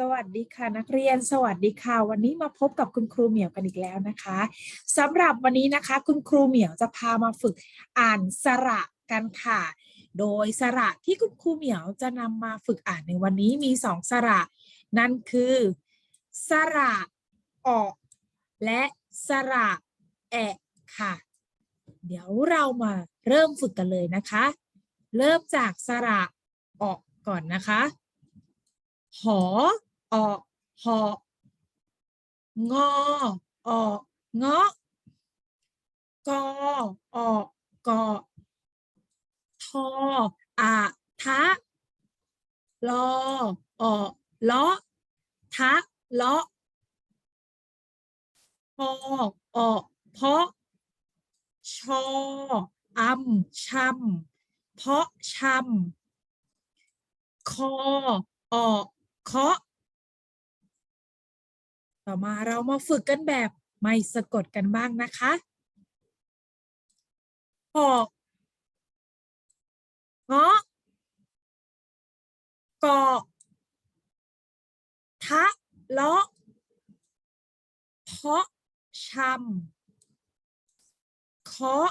สวัสดีค่ะนักเรียน สวัสดีค่ะ วันนี้มาพบกับคุณครูเหมียวกันอีกแล้วนะคะสำหรับวันนี้นะคะ คุณครูเหมียวจะพามาฝึกอ่านสระกันค่ะ โดยสระที่คุณครูเหมียวจะนำมาฝึกอ่านในวันนี้มีสองสระ นั่นคือ สระออก และสระแอะค่ะ เดี๋ยวเรามาเริ่มฝึกกันเลยนะคะ เริ่มจากสระออกก่อนนะคะหอ ออกหอกงอออกเงาะกอออกกอทออะทะลอออกเลาะทะเลาะพอออกเพาะชออำชำเพาะชำคอออกเคาะ ต่อมาเรามาฝึกกันแบบไม่สะกดกันบ้างนะคะออกเงาะกอทะเลาะเพาะชำเคาะ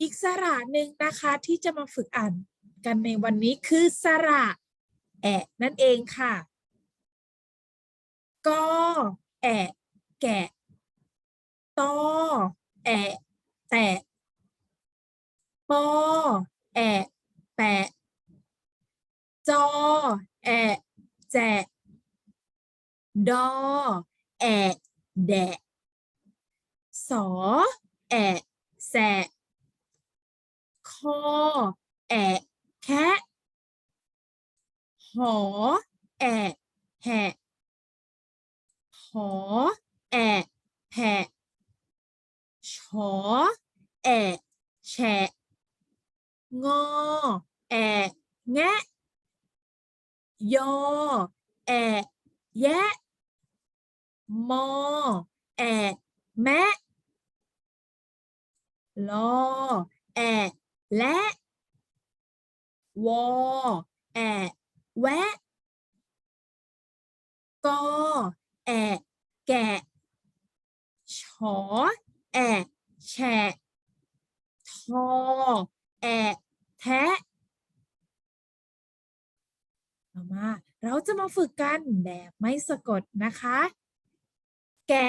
อีกสระหนึ่งนะคะที่จะมาฝึกอ่านกันในวันนี้คือสระ แอะนั่นเองค่ะกอแอะแกะตอแอะแตะปอแอะแปะจอแอะแจะดอแอะแดะสอแอะแสะ คอแอะแคะห อแอะแหะหอแอะแหะชอแอะแฉะงอแอะแงะยอแอะแยะมอแอะแมะลอแอะและวอแอะ แวะกอแอะแกะชอแอะแฉะทอแอะแทะมา เราจะมาฝึกกันแบบไม่สะกดนะคะ แกะ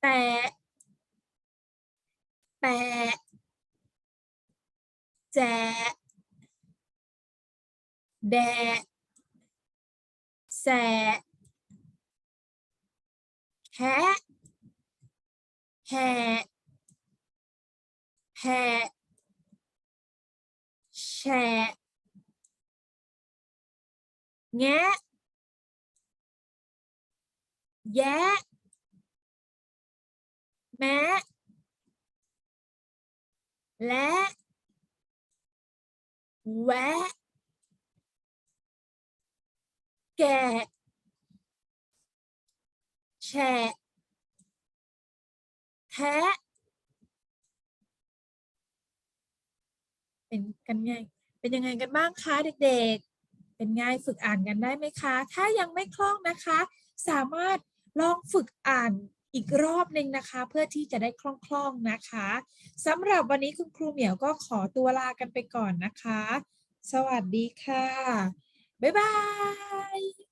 แตะ แปะ แจะ แดะแสะแคะแหะแหะแฉะแงะแยะแมะและแวะ แกะแฉะแทะเป็นกันไงเป็นยังไงกันบ้างคะเด็ก ๆ เป็นไงฝึกอ่านกันได้ไหมคะ ถ้ายังไม่คล่องนะคะ สามารถลองฝึกอ่านอีกรอบหนึ่งนะคะ เพื่อที่จะได้คล่องๆนะคะสำหรับวันนี้คุณครูเหมียวก็ขอตัวลากันไปก่อนนะคะ สวัสดีค่ะ บ๊ายบาย